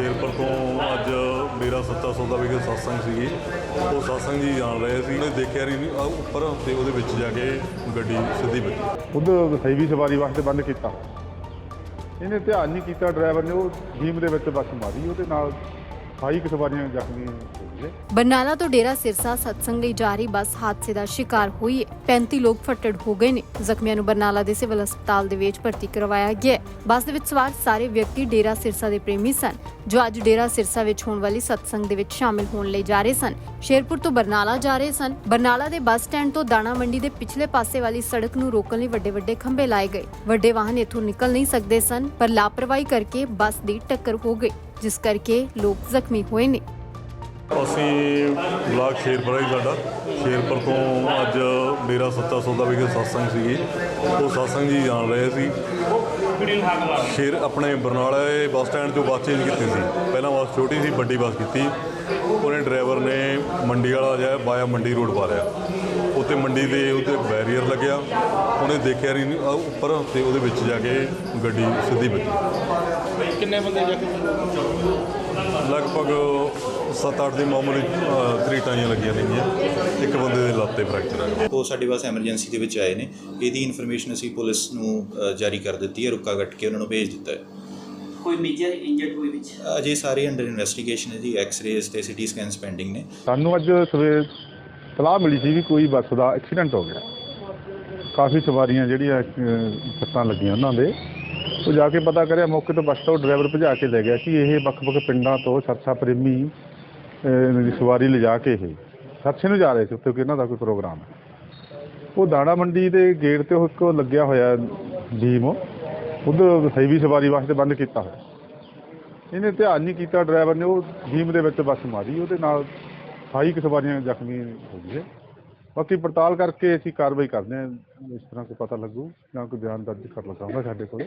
ਸ਼ੇਰਪੁਰ ਤੋਂ ਅੱਜ ਮੇਰਾ ਸੱਚਾ ਸੌਦਾ ਵਿਖੇ satsang ਸੀਗੀ। ਉਹ satsang ਜੀ ਜਾਣ ਰਹੇ ਸੀ। ਉਹਨੇ ਦੇਖਿਆ ਨਹੀਂ ਆਹ ਉੱਪਰ ਤੇ ਉਹਦੇ ਵਿੱਚ ਜਾ ਕੇ ਗੱਡੀ ਸਿੱਧੀ ਵੱਜੀ। ਉਧਰ ਹੈਵੀ ਸਵਾਰੀ ਵਾਸਤੇ ਬੰਦ ਕੀਤਾ। ਇਹਨੇ ਧਿਆਨ ਨਹੀਂ ਕੀਤਾ ਡਰਾਈਵਰ ਨੇ, ਉਹ ਜੀਮ ਦੇ ਵਿੱਚ ਬੱਸ ਮਾਰੀ, ਉਹਦੇ ਨਾਲ 28 ਕੁ ਸਵਾਰੀਆਂ ਜ਼ਖਮੀ ਹੋ ਗਏ ਬਰਨਾਲਾ ਤੋਂ ਡੇਰਾ ਸਿਰਸਾ ਸਤਸੰਗ ਲਈ ਜਾ ਰਹੀ ਬੱਸ ਹਾਦਸੇ ਦਾ ਸ਼ਿਕਾਰ ਹੋਈ ਹੈ 35 ਲੋਕ ਫੱਟੜ ਹੋ ਗਏ ਨੇ। ਜ਼ਖਮੀਆਂ ਨੂੰ ਬਰਨਾਲਾ ਦੇ ਸਿਵਲ ਹਸਪਤਾਲ ਦੇ ਵਿੱਚ ਭਰਤੀ ਕਰਵਾਇਆ ਗਿਆ ਬੱਸ ਦੇ ਵਿੱਚ ਸਵਾਰ ਸਾਰੇ ਵਿਅਕਤੀ ਡੇਰਾ ਸਿਰਸਾ ਦੇ ਪ੍ਰੇਮੀ ਸਨ, ਜੋ ਅੱਜ ਡੇਰਾ ਸਿਰਸਾ ਵਿੱਚ ਹੋਣ ਵਾਲੀ ਸਤਸੰਗ ਦੇ ਵਿੱਚ ਸ਼ਾਮਿਲ ਹੋਣ ਲਈ ਜਾ ਰਹੇ ਸਨ। ਸ਼ੇਰਪੁਰ ਤੋਂ ਬਰਨਾਲਾ ਜਾ ਰਹੇ ਸਨ। ਬਰਨਾਲਾ ਦੇ ਬੱਸ ਸਟੈਂਡ ਤੋਂ ਦਾਣਾ ਮੰਡੀ ਦੇ ਪਿਛਲੇ ਪਾਸੇ ਵਾਲੀ ਸੜਕ ਨੂੰ ਰੋਕਣ ਲਈ ਵੱਡੇ ਵੱਡੇ ਖੰਭੇ ਲਾਏ ਗਏ। ਵੱਡੇ ਵਾਹਨ ਇੱਥੋਂ ਨਿਕਲ ਨਹੀਂ ਸਕਦੇ ਸਨ, ਪਰ ਲਾਪਰਵਾਹੀ ਕਰਕੇ ਬੱਸ ਦੀ ਟੱਕਰ ਹੋ ਗਈ। ਜਿਸ ਕਰਕੇ ਲੋਕ ਜ਼ਖਮੀ ਹੋਏ ਨੇ। ਅਸੀਂ ਬਲਾਕ ਸ਼ੇਰਪੁਰਾ ਹੈ ਸਾਡਾ। ਸ਼ੇਰਪੁਰ ਤੋਂ ਅੱਜ ਮੇਰਾ ਸੱਚਾ ਸੌਦਾ ਵਿਖੇ satsang ਸੀਗੀ। ਉਹ satsang ਜੀ ਜਾਣ ਰਹੇ ਸੀ। ਸ਼ੇਰ ਆਪਣੇ ਬਰਨਾਲੇ ਬੱਸ ਸਟੈਂਡ ਤੋਂ ਬੱਸ ਚੇਂਜ ਕੀਤੀ ਸੀ। ਪਹਿਲਾਂ ਬੱਸ ਛੋਟੀ ਸੀ, ਵੱਡੀ ਬੱਸ ਕੀਤੀ। ਉਹਨੇ ਡਰਾਈਵਰ ਨੇ ਮੰਡੀ ਵਾਲਾ ਜਿਹਾ ਬਾਇਆ ਮੰਡੀ ਰੋਡ ਪਾ ਲਿਆ। ਉੱਤੇ ਮੰਡੀ ਦੇ ਉੱਤੇ ਬੈਰੀਅਰ ਲੱਗਿਆ। ਉਹਨੇ ਦੇਖਿਆ ਨਹੀਂ ਉੱਪਰ ਤੇ ਉਹਦੇ ਵਿੱਚ ਜਾ ਕੇ ਗੱਡੀ ਸਿੱਧੀ ਵੱਜੀ। ਕਿੰਨੇ ਬੰਦੇ ਜ਼ਖਮੀ ਲਗਭਗ 7-8 ਦੀ ਮਾਮੂਲੀ ਅ, ਤਰੀਟਾਂ ਲੱਗੀਆਂ ਨੇਗੀਆਂ ਇੱਕ ਬੰਦੇ ਦੇ ਲੱਤ ਤੇ ਫ੍ਰੈਕਚਰ ਹੈ ਉਹ ਸਾਡੇ ਪਾਸ ਐਮਰਜੈਂਸੀ ਦੇ ਵਿੱਚ ਆਏ ਨੇ। ਇਹਦੀ ਇਨਫੋਰਮੇਸ਼ਨ ਅਸੀਂ ਪੁਲਿਸ ਨੂੰ ਜਾਰੀ ਕਰ ਦਿੱਤੀ ਹੈ। ਰੁਕਾ ਕੱਟ ਕੇ ਉਹਨਾਂ ਨੂੰ ਭੇਜ ਦਿੱਤਾ ਹੈ। ਕੋਈ ਮੇਜਰ ਇੰਜਰਡ ਹੋਏ ਵਿੱਚ? ਅਜੇ ਸਾਰੇ ਅੰਡਰ ਇਨਵੈਸਟੀਗੇਸ਼ਨ ਹੈ ਜੀ। ਐਕਸ-ਰੇਜ਼ ਤੇ ਸਿਟੀ ਸਕੈਨਸ ਪੈਂਡਿੰਗ ਨੇ। ਸਾਨੂੰ ਅੱਜ ਸਵੇਰ ਸਲਾਹ ਮਿਲੀ ਸੀ ਵੀ ਕੋਈ ਬੱਸ ਦਾ ਐਕਸੀਡੈਂਟ ਹੋ ਗਿਆ। ਕਾਫੀ ਸਵਾਰੀਆਂ ਜਿਹੜੀਆਂ ਸੱਟਾਂ ਲੱਗੀਆਂ ਉਹਨਾਂ ਦੇ। ਉਹ ਜਾ ਕੇ ਪਤਾ ਕਰਿਆ ਮੌਕੇ ਤੋਂ ਬੱਸ ਤੋਂ ਡਰਾਈਵਰ ਭਜਾ ਕੇ ਲੈ ਗਿਆ ਕਿ ਇਹ ਵੱਖ-ਵੱਖ ਪਿੰਡਾਂ ਤੋਂ ਸਰਸਾ ਪ੍ਰੇਮੀ ਅਹ, ਦੀ ਸਵਾਰੀ ਲਿਜਾ ਕੇ ਇਹ ਸਰਸੇ ਨੂੰ ਜਾ ਰਹੇ ਸੀ ਉੱਥੇ ਕਿ ਇਹਨਾਂ ਦਾ ਕੋਈ ਪ੍ਰੋਗਰਾਮ ਹੈ। ਉਹ ਦਾਣਾ ਮੰਡੀ ਦੇ ਗੇਟ ਤੇ ਉਹ ਇੱਕ ਲੱਗਿਆ ਹੋਇਆ ਜੀਮ ਉਧਰ ਹੈਵੀ ਸਵਾਰੀ ਵਾਸਤੇ ਬੰਦ ਕੀਤਾ ਹੋਇਆ। ਇਹਨੇ ਧਿਆਨ ਨਹੀਂ ਕੀਤਾ ਡਰਾਈਵਰ ਨੇ ਉਹ ਜੀਮ ਦੇ ਵਿੱਚ ਬੱਸ ਮਾਰੀ ਉਹਦੇ ਨਾਲ 28 ਕੁ ਸਵਾਰੀਆਂ ਜ਼ਖਮੀ ਹੋ ਗਏ ਬਾਕੀ ਪੜਤਾਲ ਕਰਕੇ ਅਸੀਂ ਕਾਰਵਾਈ ਕਰਦੇ ਹਾਂ, ਇਸ ਤਰ੍ਹਾਂ ਕੋਈ ਪਤਾ ਲੱਗੂ ਜਾਂ ਕੋਈ ਬਿਆਨ ਦਰਜ ਕਰ ਲਗਾਉਂਦਾ ਸਾਡੇ ਕੋਲ।